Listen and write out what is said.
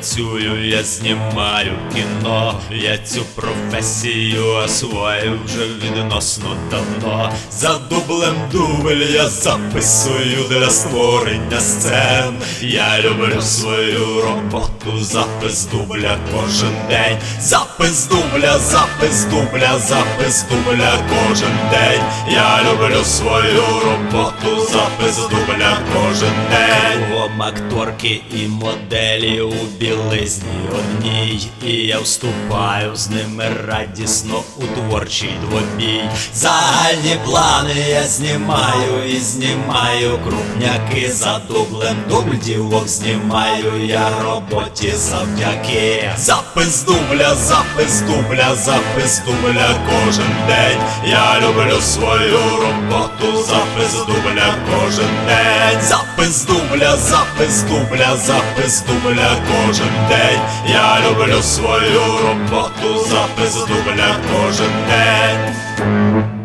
працюю, я знімаю кіно. Я цю професію освоїв вже відносно давно. За дублем дубль я записую для створення сцен. Я люблю свою роботу, запис дубля кожен день. Запис дубля, запис дубля, запис дубля кожен день. Я люблю свою роботу, запис дубля кожен день. Кругом акторки і моделі у білизні одній. І я вступаю з ними радісно у творчий двобій. Загальні плани я знімаю і знімаю крупняки за дублем дубль дівок знімаю я роботі завдяки. Запис дубля, запис дубля, запис дубля кожен день. Я люблю свою роботу, запис дубля кожен день. Запис дубля, запис дубля, запис дубля кожен день. Я люблю свою роботу, запис дубля кожен день.